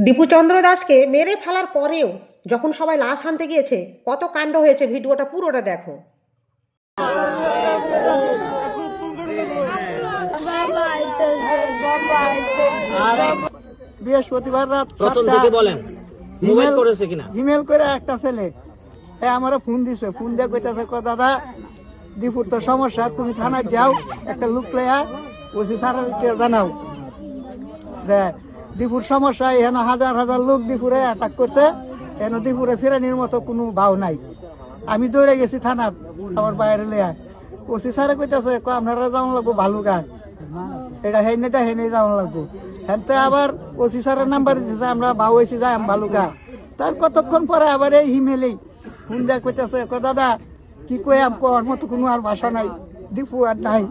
দীপুচন্দ্র দাসকে মেরে ফেলার পরেও যখন সবাই লাশ আনতে গিয়েছে কত কাণ্ড হয়েছে ভিডিওটা পুরোটা দেখো। বৃহস্পতিবার রাত প্রথম থেকে বলেন মোবাইল ইমেল- করেছে কিনা? ইমেল করে একটা ছেলে এ আমার ফোন দিছে ফোন দিয়ে কইতাছে ক দাদা দীপুর তো সমস্যা তুমি থানায় যাও একটা লোক লইয়া ওসি স্যারকে জানাও যে দীপুর সমস্যা, এখানে হাজার হাজার লোক দীপুরে অ্যাটাক করছে। এখানে দীপুরে ফেরানির মতো কোনো ভাও নাই। আমি দৌড়ে গেছি থানার, আমার বাইরে লইয়া। ওসি স্যারে কইতাছে আপনারা যাওয়া লাগবো ভালো গান এটা হেন এটা হেনে যাওয়া লাগবো। হেনতে আবার ওসি স্যারের নাম্বার দিতেছে, আমরা ভাও হয়েছি যাই ভালো গা তার কতক্ষণ পরে আবার এই হিমেলেই ফোন দেয়া কইতাছে দাদা, কি কই আম কর মতো কোনো আর ভাষা নাই। দীপু আর নাই।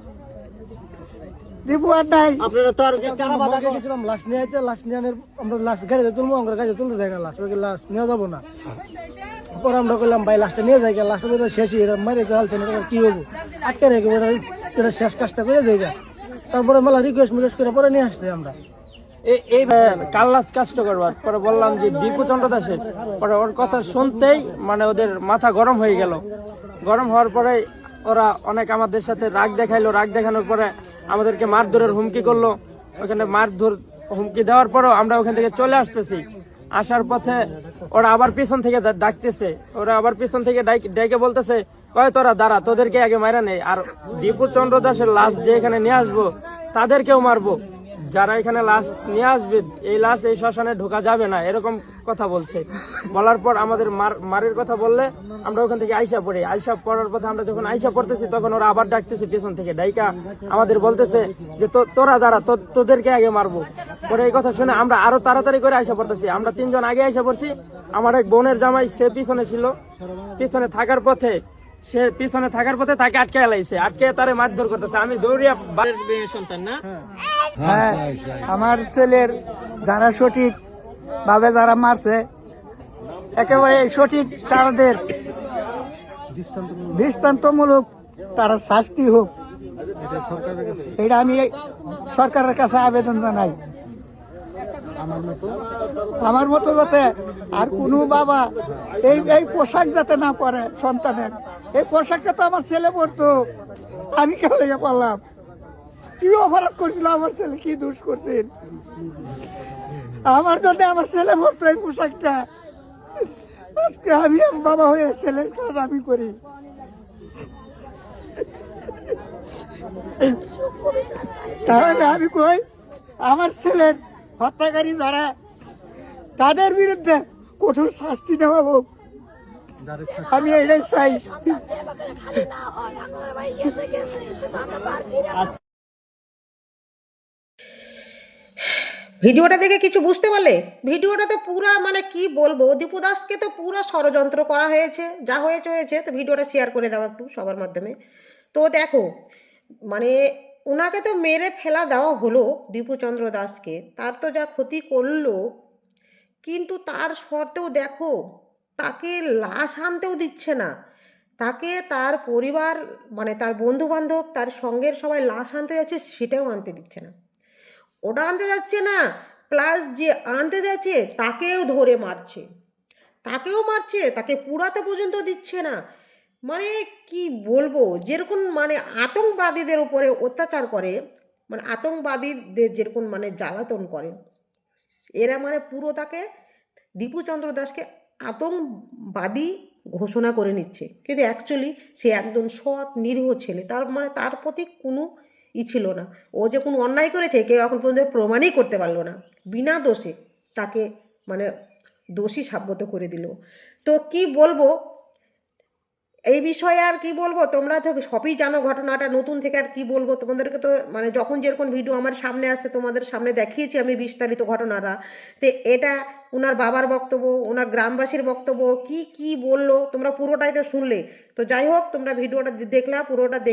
দীপু আর নাই আপনারা তো আর কারা বাধা গেছিলাম লাশ নিয়ে আইতে লাশ নিয়ে আমরা লাশ গাড়িতে তুলবো আমরা গাড়িতে তুলতে যাই না লাশ লাশ নিয়ে যাব না। পরে আমরা করলাম ভাই লাশটা নিয়ে যাই লাশটা তো শেষই এটা মারে চালছে না কি হব? আটকে রেখে এটা এটা শেষ কাজটা করে যাই তারপরে মেলা রিকোয়েস্ট মিকোয়েস্ট করে পরে নিয়ে আসতে আমরা। এ- এই কাল্লাস করবার পরে বললাম যে দীপু চন্দ্র দাসের। পরে ওর কথা শুনতেই মানে ওদের মাথা গরম হয়ে গেল। গরম হওয়ার পরে ওরা অনেক আমাদের সাথে রাগ দেখাইলো রাগ দেখানোর পরে আমাদেরকে মারধরের হুমকি করল। ওখানে মারধর হুমকি দেওয়ার পরও আমরা ওখান থেকে চলে আসতেছি। আসার পথে ওরা আবার পিছন থেকে ডাকতেছে। ওরা আবার পিছন থেকে ডেকে বলতেছে কয় তোরা দাঁড়া, তোদেরকে আগে মারা নেই। আর দীপু চন্দ্র দাসের লাশ যে এখানে নিয়ে আসব, তাদেরকেও মারবো। যারা এখানে লাশ নিয়ে আসবে এই লাশ এই শ্মশানে ঢোকা যাবে না এরকম কথা বলছে। বলার পর আমাদের মার- মারের কথা বললে আমরা ওখান থেকে আইসা পড়ি। আইসা পড়ার পথে আমরা যখন আইসা পড়তেছি তখন ওরা আবার ডাকতেছে পেছন থেকে। ডাইকা আমাদের বলতেছে যে তোরা দাঁড়া তো- তোদেরকে আগে মারবো। পরে এই কথা শুনে আমরা আরও তাড়াতাড়ি করে আইসা পড়তেছি। আমরা তিনজন আগে আইসা পড়ছি। আমার এক বোনের জামাই সে পিছনে ছিল। পিছনে থাকার পথে সে পিছনে থাকার পথে তাকে আটকে লাইছে। আটকে তারে মারধর করতেছে। আমি দৌড়িয়া সন্তান না? হ্যাঁ আমার ছেলের যারা সঠিক ভাবে যারা মারছে, একেবারে সঠিক তাদের দৃষ্টান্তমূলক তার শাস্তি হোক। এটা আমি সরকারের কাছে আবেদন জানাই। আমার মতো যাতে আর কোনো বাবা এই এই পোশাক যাতে না পরে সন্তানের। এই পোশাকটা তো আমার ছেলে পরতো। আমি কেন লেগে পারলাম? কি অপরাধ করছিল আমার ছেলে কি দোষ করছিল আমার জন্য আমার ছেলে পরতো পোশাকটা আজকে আমি বাবা হয়ে ছেলের কাজ আমি করি তাহলে আমি কই আমার ছেলের হত্যাকারী যারা তাদের বিরুদ্ধে কঠোর শাস্তি নেওয়া হোক আমি এটাই চাই ভিডিওটা দেখে কিছু বুঝতে পারলে? ভিডিওটাতে পুরা মানে কি বলব? দীপু দাসকে তো পুরো ষড়যন্ত্র করা হয়েছে, যা হয়েছে হয়েছে। তো ভিডিওটা শেয়ার করে দাও একটু সবার মাধ্যমে। তো দেখো মানে ওনাকে তো মেরে ফেলা দেওয়া হলো দীপুচন্দ্র দাসকে। তার তো যা ক্ষতি করল, কিন্তু তার সত্ত্বেও দেখো, তাকে লাশ আনতেও দিচ্ছে না। তাকে তার পরিবার মানে তার বন্ধু বান্ধব তার সঙ্গের সবাই লাশ আনতে যাচ্ছে, সেটাও আনতে দিচ্ছে না। ওটা আনতে যাচ্ছে না প্লাস যে আনতে যাচ্ছে তাকেও ধরে মারছে। তাকেও মারছে, তাকে পুরাতে পর্যন্ত দিচ্ছে না। মানে কি বলব, যেরকম মানে আতঙ্কবাদীদের উপরে অত্যাচার করে মানে আতঙ্কবাদীদের যেরকম মানে জ্বালাতন করে, এরা মানে পুরো তাকে দীপুচন্দ্র দাসকে আতঙ্কবাদী ঘোষণা করে নিচ্ছে। কিন্তু অ্যাকচুয়ালি সে একজন সৎ, নিরীহ ছেলে, তার মানে তার প্রতি কোনো ই ছিল না। ও যে কোনো অন্যায় করেছে, কেউ এখন পর্যন্ত প্রমাণই করতে পারল না। বিনা দোষে তাকে মানে দোষী সাব্যত করে দিল। তো কি বলব? এই বিষয়ে আর কি বলব? তোমরা তো সবই জানো ঘটনাটা, নতুন থেকে আর কি বলব? তোমাদেরকে তো মানে যখন যেরকম ভিডিও আমার সামনে আসছে, তোমাদের সামনে দেখিয়েছি আমি বিস্তারিত ঘটনাটা। তো এটা ওনার বাবার বক্তব্য ওনার গ্রামবাসীর বক্তব্য, কি কি বলল? তোমরা পুরোটাই তো শুনলে। তো যাই হোক, তোমরা ভিডিওটা দেখলা, পুরোটা দেখ